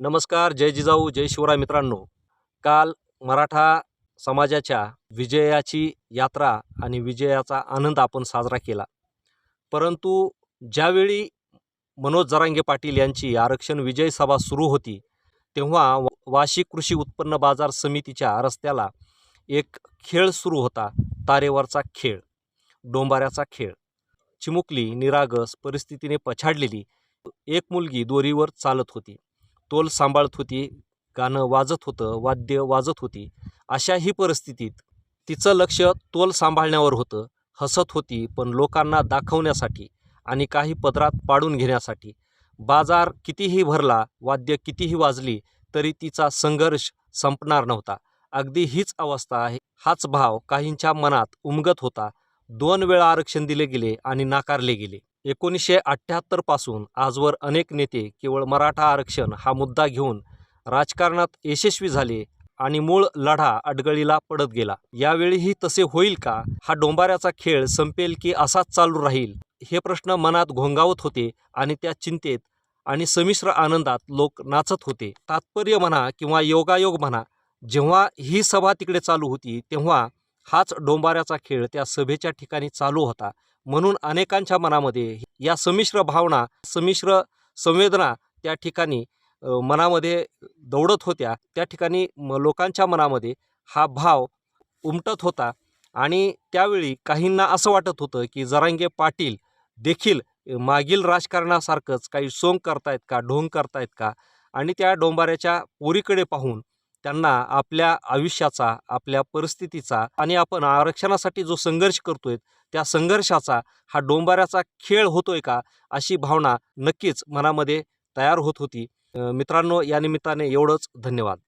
नमस्कार जय जिजाऊ जय शिवराय मित्रांनो. काल मराठा समाजाच्या विजयाची यात्रा आणि विजयाचा आनंद आपण साजरा केला. परंतु ज्यावेळी मनोज जरांगे पाटील यांची आरक्षण विजय सभा सुरू होती तेव्हा वाशिक कृषी उत्पन्न बाजार समितीच्या रस्त्याला एक खेळ सुरू होता तारेवरचा खेळ डोंबाऱ्याचा खेळ. चिमुकली निरागस परिस्थितीने पछाडलेली एक मुलगी दोरीवर चालत होती. तोल सांभाळत होती गाणं वाजत होतं वाद्य वाजत होती. अशाही परिस्थितीत तिचं लक्ष तोल सांभाळण्यावर होतं. हसत होती पण लोकांना दाखवण्यासाठी आणि काही पदरात पाडून घेण्यासाठी. बाजार कितीही भरला वाद्य कितीही वाजली तरी तिचा संघर्ष संपणार नव्हता. अगदी हीच अवस्था आहे. हाच भाव काहींच्या मनात उमगत होता. दोन वेळा आरक्षण दिले गेले आणि नाकारले गेले. एकोणीसशे अठ्ठ्याहत्तरपासून आजवर अनेक नेते केवळ मराठा आरक्षण हा मुद्दा घेऊन राजकारणात यशस्वी झाले आणि मूळ लढा अडगळीला पडत गेला. यावेळीही तसे होईल का? हा डोंबाऱ्याचा खेळ संपेल की असाच चालू राहील? हे प्रश्न मनात घोंगावत होते आणि त्या चिंतेत आणि संमिश्र आनंदात लोक नाचत होते. तात्पर्य म्हणा किंवा योगायोग म्हणा जेव्हा ही सभा तिकडे चालू होती तेव्हा हाच डोंबाऱ्याचा खेळ त्या सभेच्या ठिकाणी चालू होता. म्हणून अनेकांच्या मनामध्ये या संमिश्र भावना संमिश्र संवेदना त्या ठिकाणी मनामध्ये दौडत होत्या. त्या ठिकाणी म लोकांच्या मनामध्ये हा भाव उमटत होता आणि त्यावेळी काहींना असं वाटत होतं की जरांगे पाटील देखील मागील राजकारणासारखंच काही सोंग करतायत का ढोंग करतायत का? आणि त्या डोंबाऱ्याच्या पोरीकडे पाहून त्यांना आपल्या आयुष्याचा आपल्या परिस्थितीचा आणि आपण आरक्षणासाठी जो संघर्ष करतोय त्या संघर्षाचा हा डोंबाऱ्याचा खेळ होतोय का अशी भावना नक्कीच मनामध्ये तयार होत होती. मित्रांनो या निमित्ताने एवढंच. धन्यवाद.